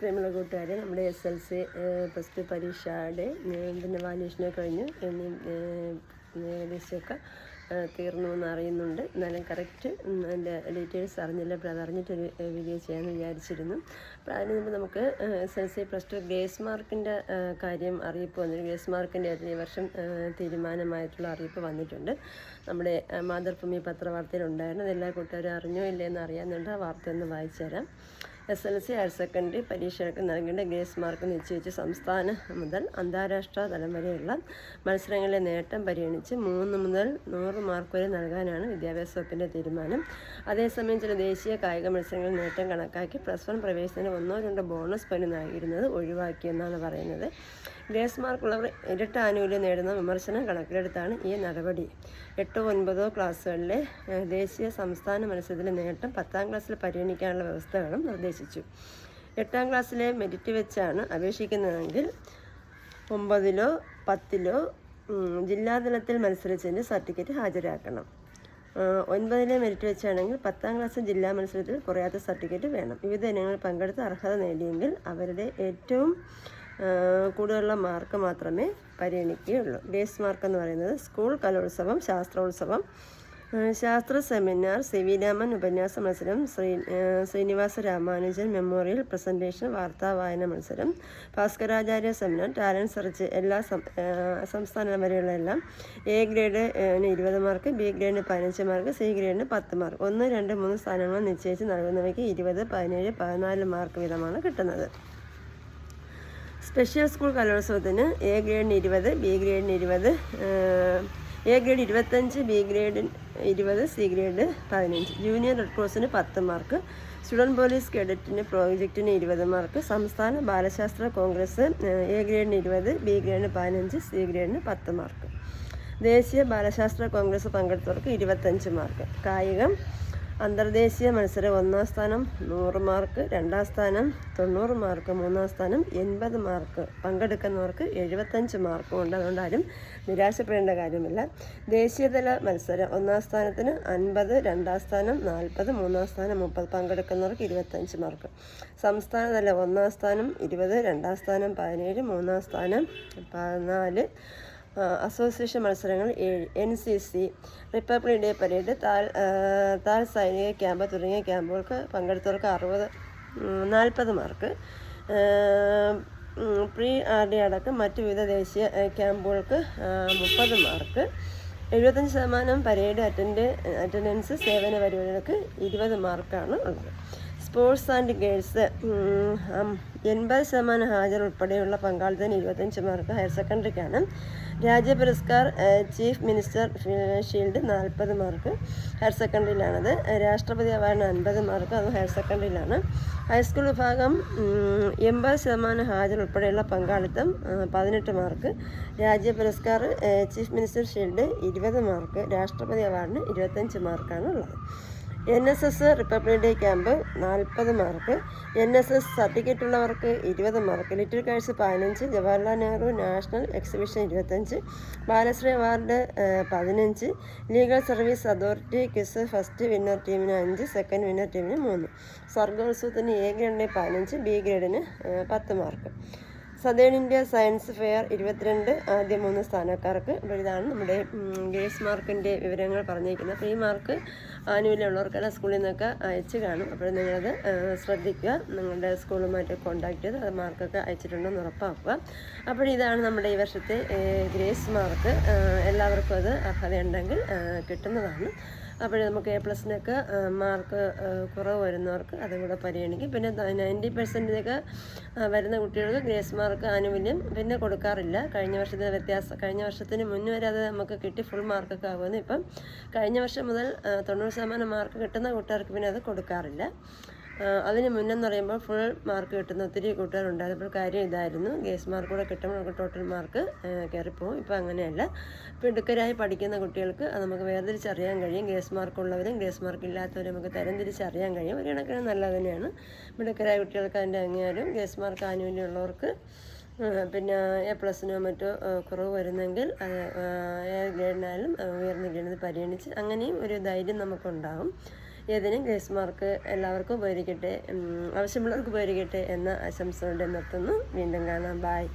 പ്രിയമുള്ള കൂട്ടുകാരെ നമ്മുടെ S L C plus two പരീക്ഷയുടെ പിന്നെ വാല്യൂഷനെ കഴിഞ്ഞു ഏകദേശമൊക്കെ തീർന്നു എന്ന് അറിയുന്നുണ്ട്. എന്നാലും കറക്റ്റ് എന്റെ ഡീറ്റെയിൽസ് അറിഞ്ഞില്ല. അപ്പോൾ അതറിഞ്ഞിട്ടൊരു വീഡിയോ ചെയ്യാമെന്ന് വിചാരിച്ചിരുന്നു. അപ്പോൾ അതിന് മുമ്പ് നമുക്ക് S L C plus two grace മാർക്കിന്റെ കാര്യം അറിയിപ്പ് വന്നിട്ട് ഗ്രേസ് മാർക്കിന്റെ ഈ വർഷം തീരുമാനമായിട്ടുള്ള അറിയിപ്പ് വന്നിട്ടുണ്ട്. നമ്മുടെ മാതൃഭൂമി പത്രവാർത്തയിലുണ്ടായിരുന്നു. അതെല്ലാ കൂട്ടുകാരും അറിഞ്ഞോ ഇല്ലയെന്ന് അറിയാമെന്നുണ്ട്. ആ വാർത്ത ഒന്ന് വായിച്ചു തരാം S L C higher secondary പരീക്ഷകൾക്ക് നൽകേണ്ട ഗ്രേസ് മാർക്ക് നിശ്ചയിച്ച് സംസ്ഥാന മുതൽ അന്താരാഷ്ട്ര തലം വരെയുള്ള മത്സരങ്ങളിലെ നേട്ടം പരിഗണിച്ച് മൂന്ന് മുതൽ നൂറ് മാർക്ക് വരെ നൽകാനാണ് വിദ്യാഭ്യാസ വകുപ്പിന്റെ തീരുമാനം. അതേസമയം ചില ദേശീയ കായിക മത്സരങ്ങളിൽ നേട്ടം കണക്കാക്കി പ്ലസ് വൺ പ്രവേശനത്തിന് ഒന്നോ രണ്ടോ ബോണസ് പോയിന്റ് നൽകിയിരുന്നത് ഒഴിവാക്കിയെന്നാണ് പറയുന്നത്. ഗ്രേസ് മാർക്കുള്ളവർ ഇരട്ട ആനുകൂല്യം നേടുന്ന വിമർശനം കണക്കിലെടുത്താണ് ഈ നടപടി. എട്ടോ ഒൻപതോ ക്ലാസ്സുകളിലെ ദേശീയ സംസ്ഥാന മത്സരത്തിലെ നേട്ടം പത്താം ക്ലാസ്സിൽ പരിഗണിക്കാനുള്ള വ്യവസ്ഥകളും നിർദ്ദേശിച്ചു. എട്ടാം ക്ലാസ്സിലെ മെരിറ്റ് വെച്ചാണ് അപേക്ഷിക്കുന്നതെങ്കിൽ ഒമ്പതിലോ പത്തിലോ ജില്ലാതലത്തിൽ മത്സരിച്ചതിന്റെ സർട്ടിഫിക്കറ്റ് ഹാജരാക്കണം. ഒൻപതിലെ മെരിറ്റ് വെച്ചാണെങ്കിൽ പത്താം ക്ലാസ് ജില്ലാ മത്സരത്തിൽ കുറയാത്ത സർട്ടിഫിക്കറ്റ് വേണം. വിവിധ ഇനങ്ങളിൽ പങ്കെടുത്ത് അർഹത നേടിയെങ്കിൽ അവരുടെ ഏറ്റവും കൂടുതലുള്ള മാർക്ക് മാത്രമേ പരിഗണിക്കുകയുള്ളൂ. ബേസ് മാർക്ക് എന്ന് പറയുന്നത് സ്കൂൾ കലോത്സവം ശാസ്ത്രോത്സവം ശാസ്ത്ര സെമിനാർ സി വി രാമൻ ഉപന്യാസ മത്സരം ശ്രീ ശ്രീനിവാസ രാമാനുജൻ മെമ്മോറിയൽ പ്രസന്റേഷൻ വാർത്താ വായന മത്സരം ഭാസ്കരാചാര്യ സെമിനാർ ടാലന്റ് സെർച്ച് എല്ലാ സംസ്ഥാന വരെയുള്ള എല്ലാം എ ഗ്രേഡിന് ഇരുപത് മാർക്ക് ബി ഗ്രേഡിന് പതിനഞ്ച് മാർക്ക് സി ഗ്രേഡിന് പത്ത് മാർക്ക്. ഒന്ന് രണ്ട് മൂന്ന് സ്ഥാനങ്ങൾ നിശ്ചയിച്ച് നൽകുന്നവയ്ക്ക് ഇരുപത് പതിനേഴ് പതിനാല് മാർക്ക് വീതമാണ് കിട്ടുന്നത്. സ്പെഷ്യൽ സ്കൂൾ കലോത്സവത്തിന് എ ഗ്രേഡിന് ഇരുപത് ബി ഗ്രേഡിന് ഇരുപത് എ ഗ്രേഡ് ഇരുപത്തഞ്ച് ബി ഗ്രേഡ് ഇരുപത് സി ഗ്രേഡ് പതിനഞ്ച്. ജൂനിയർ റെഡ് ക്രോസിന് പത്ത് മാർക്ക് സ്റ്റുഡന്റ് പോലീസ് കേഡറ്റിന് പ്രോജക്റ്റിന് ഇരുപത് മാർക്ക് സംസ്ഥാന ബാലശാസ്ത്ര കോൺഗ്രസ് എ ഗ്രേഡിന് ഇരുപത് ബി ഗ്രേഡിന് പതിനഞ്ച് സി ഗ്രേഡിന് പത്ത് മാർക്ക്. ദേശീയ ബാലശാസ്ത്ര കോൺഗ്രസ് പങ്കെടുത്തവർക്ക് ഇരുപത്തഞ്ച് മാർക്ക്. കായികം അന്തർദേശീയ മത്സരം ഒന്നാം സ്ഥാനം നൂറ് മാർക്ക് രണ്ടാം സ്ഥാനം തൊണ്ണൂറ് മാർക്ക് മൂന്നാം സ്ഥാനം എൺപത് മാർക്ക്. പങ്കെടുക്കുന്നവർക്ക് എഴുപത്തഞ്ച് മാർക്കും ഉണ്ട്. അതുകൊണ്ട് ആരും നിരാശപ്പെടേണ്ട കാര്യമില്ല. ദേശീയതല മത്സരം ഒന്നാം സ്ഥാനത്തിന് അൻപത് രണ്ടാം സ്ഥാനം നാൽപ്പത് മൂന്നാം സ്ഥാനം മുപ്പത്. പങ്കെടുക്കുന്നവർക്ക് ഇരുപത്തഞ്ച് മാർക്ക്. സംസ്ഥാനതല ഒന്നാം സ്ഥാനം ഇരുപത് രണ്ടാം സ്ഥാനം പതിനേഴ് മൂന്നാം സ്ഥാനം പതിനാല് അസോസിയേഷൻ മത്സരങ്ങൾ ഏഴ് N C C republic day parade താൽ താൽ സൈനിക ക്യാമ്പ് തുടങ്ങിയ ക്യാമ്പുകൾക്ക് പങ്കെടുത്തവർക്ക് അറുപത് നാൽപ്പത് മാർക്ക്. പ്രീ ആർ ഡി അടക്കം മറ്റു വിവിധ ദേശീയ ക്യാമ്പുകൾക്ക് മുപ്പത് മാർക്ക്. എഴുപത്തഞ്ച് ശതമാനം പരേഡ് അറ്റൻഡ് അറ്റൻഡൻസ് സേവന പരിപാടികൾക്ക് ഇരുപത് മാർക്കാണ് ഉള്ളത്. സ്പോർട്സ് ആൻഡ് ഗേൾസ് എൺപത് ശതമാനം ഹാജർ ഉൾപ്പെടെയുള്ള പങ്കാളിത്തം ഇരുപത്തഞ്ച് mark higher സെക്കൻഡറിക്കാണ്. Rajya Puraskar chief minister shield നാൽപ്പത് മാർക്ക് ഹയർ സെക്കൻഡറിയിലാണത്. രാഷ്ട്രപതി അവാർഡ് അൻപത് മാർക്ക് അത് ഹയർ സെക്കൻഡറിയിലാണ്. ഹൈസ്കൂൾ വിഭാഗം എൺപത് ശതമാനം ഹാജർ ഉൾപ്പെടെയുള്ള പങ്കാളിത്തം പതിനെട്ട് mark. Rajya Puraskar chief minister shield ഇരുപത് മാർക്ക് രാഷ്ട്രപതി അവാർഡിന് ഇരുപത്തഞ്ച് മാർക്കാണ് ഉള്ളത്. N S S republic day camp നാൽപ്പത് mark. N S S certificate ഉള്ളവർക്ക് ഇരുപത് മാർക്ക്. ലിറ്റിൽ കാഴ്ച പതിനഞ്ച് ജവഹർലാൽ നെഹ്റു നാഷണൽ എക്സിബിഷൻ ഇരുപത്തഞ്ച് ബാലശ്രീ അവാർഡ് പതിനഞ്ച് legal service authority quiz first winner ടീമിന് അഞ്ച് സെക്കൻഡ് വിന്നർ ടീമിന് മൂന്ന്. സർഗോത്സവത്തിന് എ ഗ്രേഡിന് പതിനഞ്ച് ബി ഗ്രേഡിന് പത്ത് mark. Southern India science fair ഇരുപത്തിരണ്ട് ആദ്യ മൂന്ന് സ്ഥാനക്കാർക്ക്. അപ്പോൾ ഇതാണ് നമ്മുടെ ഗ്രേസ് മാർക്കിന്റെ വിവരങ്ങൾ പറഞ്ഞിരിക്കുന്നത്. അപ്പോൾ ഈ മാർക്ക് ആനുകൂല്യമുള്ളവർക്കെല്ലാം സ്കൂളിൽ നിന്നൊക്കെ അയച്ച് കാണും. അപ്പോൾ നിങ്ങളത് ശ്രദ്ധിക്കുക. നിങ്ങളുടെ സ്കൂളുമായിട്ട് കോണ്ടാക്ട് ചെയ്ത് അത് മാർക്കൊക്കെ അയച്ചിട്ടുണ്ടെന്ന് ഉറപ്പാക്കുക. അപ്പോൾ ഇതാണ് നമ്മുടെ ഈ വർഷത്തെ ഗ്രേസ് മാർക്ക്. എല്ലാവർക്കും അത് അർഹതയുണ്ടെങ്കിൽ കിട്ടുന്നതാണ്. അപ്പോൾ നമുക്ക് എ പ്ലസിനൊക്കെ മാർക്ക് കുറവ് വരുന്നവർക്ക് അതും കൂടെ പരിഗണിക്കും. പിന്നെ നയന്റി പെർസെന്റിനൊക്കെ വരുന്ന കുട്ടികൾക്ക് ഗ്രേസ് മാർക്ക് ആനുകൂല്യം പിന്നെ കൊടുക്കാറില്ല. കഴിഞ്ഞ വർഷത്തെ വ്യത്യാസം കഴിഞ്ഞ വർഷത്തിന് മുന്നേ വരെ അത് നമുക്ക് കിട്ടി ഫുൾ മാർക്കൊക്കെ ആകുമെന്ന് ഇപ്പം കഴിഞ്ഞ വർഷം മുതൽ തൊണ്ണൂറ് ശതമാനം മാർക്ക് കിട്ടുന്ന കൂട്ടുകാർക്ക് പിന്നെ അത് കൊടുക്കാറില്ല. അതിന് മുന്നെന്ന് പറയുമ്പോൾ ഫുൾ മാർക്ക് കിട്ടുന്ന ഒത്തിരി കൂട്ടുകാരുണ്ടായിരുന്നപ്പോൾ കാര്യം ഇതായിരുന്നു. ഗേസ് മാർക്ക് കൂടെ കിട്ടുമ്പോൾ നമുക്ക് ടോട്ടൽ മാർക്ക് കയറിപ്പോവും. ഇപ്പോൾ അങ്ങനെയല്ല. ഇപ്പോൾ ഇടുക്കരായി പഠിക്കുന്ന കുട്ടികൾക്ക് അത് നമുക്ക് വേർതിരിച്ചറിയാൻ കഴിയും. ഗേസ് മാർക്ക് ഉള്ളവരും ഗ്രേസ് മാർക്ക് ഇല്ലാത്തവരും നമുക്ക് തരംതിരിച്ചറിയാൻ കഴിയും. ഒരു കണക്കിന് നല്ലത് തന്നെയാണ്. മിടുക്കരായ കുട്ടികൾക്ക് അതിന്റെ അംഗീകാരം ഗേസ് മാർക്ക് ആനുകൂല്യമുള്ളവർക്ക് പിന്നെ എ പ്ലസിനോ മറ്റോ കുറവ് വരുന്നെങ്കിൽ അത് ഏത് ഗ്രേഡിനായാലും ഉയർന്ന ഗ്രേഡിന് പരിഗണിച്ച് അങ്ങനെയും ഒരു ധൈര്യം നമുക്കുണ്ടാകും ഏതിനും ഗ്രേസ് മാർക്ക് എല്ലാവർക്കും ഉപകരിക്കട്ടെ ആവശ്യമുള്ളവർക്ക് ഉപകരിക്കട്ടെ എന്ന ആശംസയോടെ നിർത്തുന്നു. വീണ്ടും കാണാം. ബായ്